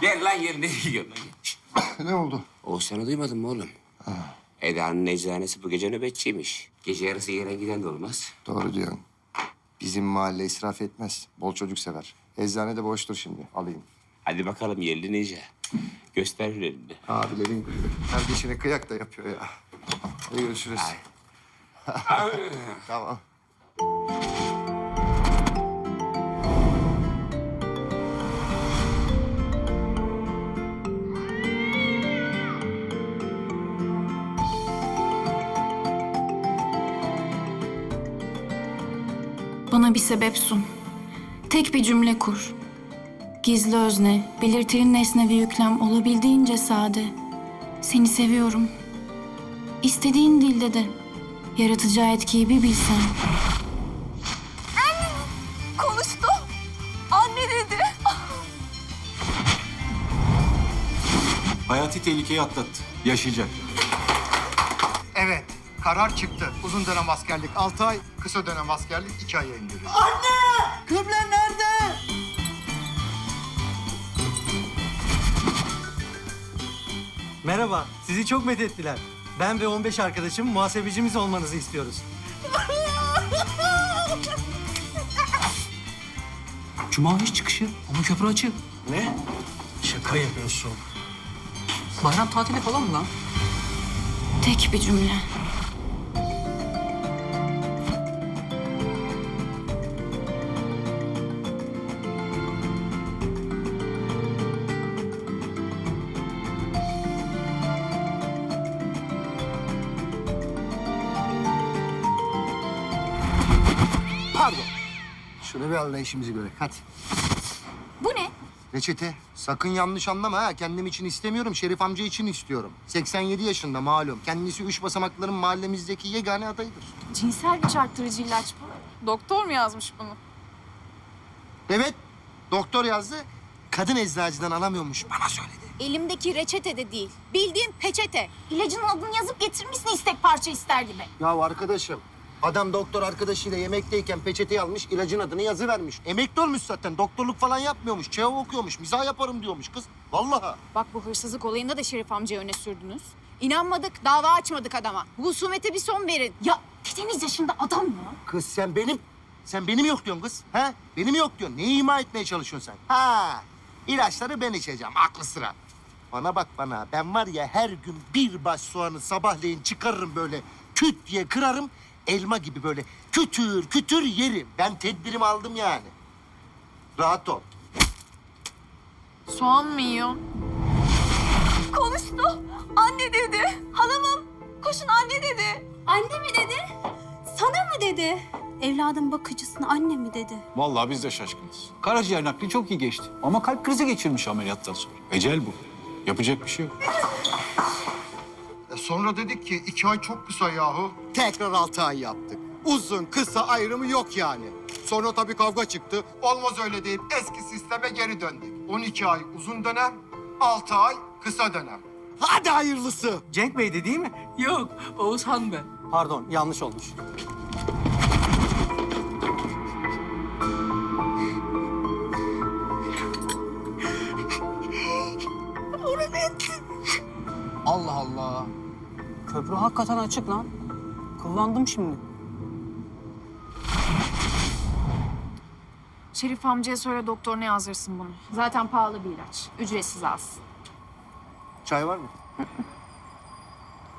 Gel lan lan? Şşt! ne oldu? Oğuzhan'ı duymadın mı oğlum? Eda'nın eczanesi bu gece nöbetçiymiş. Gece yarısı gelen giden de olmaz. Doğru diyorsun. Bizim mahalle israf etmez. Bol çocuk sever. Eczane de boştur şimdi. Alayım. Hadi bakalım yerli nice. Göster elini. Abilerin kardeşine kıyak da yapıyor ya. Hadi görüşürüz. tamam. Bana bir sebep sun. Tek bir cümle kur. Gizli özne, belirtili nesne ve yüklem olabildiğince sade. Seni seviyorum. İstediğin dilde de. Yaratacağı etkiyi bir bilsen. Konuştu. Anne dedi. Hayati tehlikeyi atlattı. Yaşayacak. Evet, karar çıktı. Uzun dönem askerlik 6 ay, kısa dönem askerlik 2 aya indiriyor. Kıble nerede? Merhaba, sizi çok methettiler. Ben ve 15 arkadaşım muhasebecimiz olmanızı istiyoruz. Cuma iş çıkışı ama köprü açık. Ne? Şaka yapıyorsun. Bayram tatili falan mı lan? Tek bir cümle. Pardon. Şunu bir anlayışımızı göre. Hadi. Bu ne? Reçete. Sakın yanlış anlama ha. Kendim için istemiyorum. Şerif amca için istiyorum. 87 yaşında malum. Kendisi üç basamakların mahallemizdeki yegane adayıdır. Cinsel güç arttırıcı ilaç bu. Doktor mu yazmış bunu? Evet. Doktor yazdı. Kadın eczacıdan alamıyormuş. Bana söyledi. Elimdeki reçete de değil. Bildiğin peçete. İlacın adını yazıp getirmişsin istek parça ister gibi. Ya arkadaşım. Adam doktor arkadaşıyla yemekteyken peçeteyi almış, ilacın adını yazıvermiş. Emekli olmuş zaten. Doktorluk falan yapmıyormuş. ÇEO okuyormuş. Mizah yaparım diyormuş kız. Vallahi. Bak bu hırsızlık olayında da Şerif amcayı öne sürdünüz. İnanmadık, dava açmadık adama. Bu husumete bir son verin. Ya dedeniz yaşında adam mı? Kız sen benim, sen benim yok diyorsun kız. Ha? Benim yok diyorsun. Neyi ima etmeye çalışıyorsun sen? Ha, ilaçları ben içeceğim. Aklı sıra. Bana bak bana. Ben var ya her gün bir baş soğanı sabahleyin çıkarırım böyle. Küt diye kırarım. Elma gibi böyle kütür kütür yerim. Ben tedbirimi aldım yani. Rahat ol. Soğan mı yiyor? Konuştu. Anne dedi. Hanımım. Koşun anne dedi. Anne mi dedi? Sana mı dedi? Evladın bakıcısına anne mi dedi? Vallahi biz de şaşkınız. Karaciğer nakli çok iyi geçti. Ama kalp krizi geçirmiş ameliyattan sonra. Ecel bu. Yapacak bir şey yok. E sonra dedik ki iki ay çok kısa yahu. Tekrar altı ay yaptık. Uzun kısa ayrımı yok yani. Sonra tabii kavga çıktı. Olmaz öyle deyip eski sisteme geri döndük. 12 ay uzun dönem, 6 ay kısa dönem. Hadi hayırlısı. Cenk Bey'di değil mi? Yok, Oğuzhan ben. Pardon, yanlış olmuş. Köprü hakikaten açık lan. Kullandım şimdi. Şerif amcaya söyle doktoruna yazdırsın bunu. Zaten pahalı bir ilaç. Ücretsiz alsın. Çay var mı?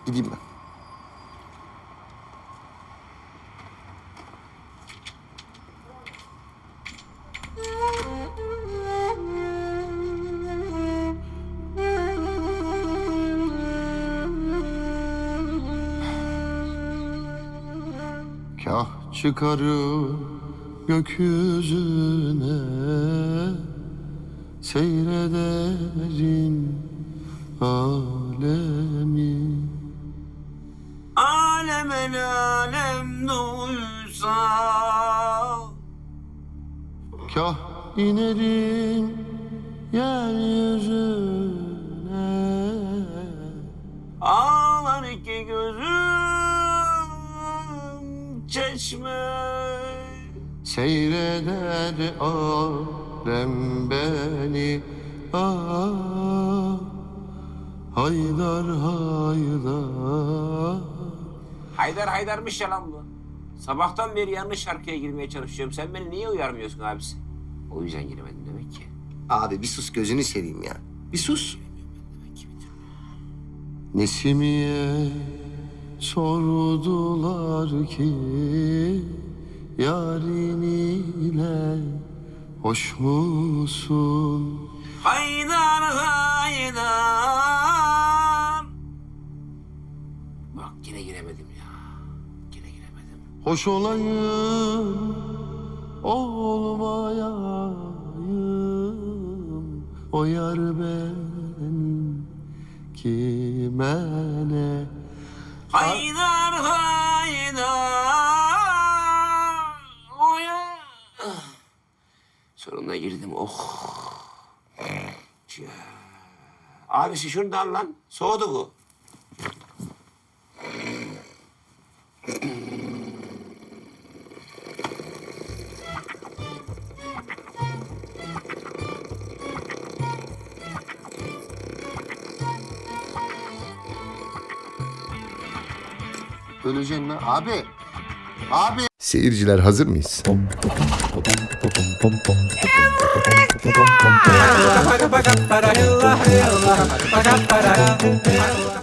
Gideyim ben. Kah çıkarım gökyüzüne Seyrederim alemi Alem el alem duysa. Kah inerim yeryüzüne Ağlar iki gözüm çeşme. Seyreder alem beni ah Haydar haydar Haydar Haydar'mış ya lan bu. Sabahtan beri yanlış şarkıya girmeye çalışıyorum. Sen beni niye uyarmıyorsun abisi? O yüzden giremedin demek ki. Abi bir sus gözünü seveyim ya. Bir sus. Nesimiye sordular ki Yarin ile hoş musun? Haydar Haydar. Bak yine giremedim ya. Yine giremedim. Hoş olayım, olmayayım O yar benim kime ne Haydar Haydar. Oya. Sonunda girdim. Oh. Abisi şunu da al lan. Soğudu bu. Öleceksin lan abi. Abi. Seyirciler hazır mıyız?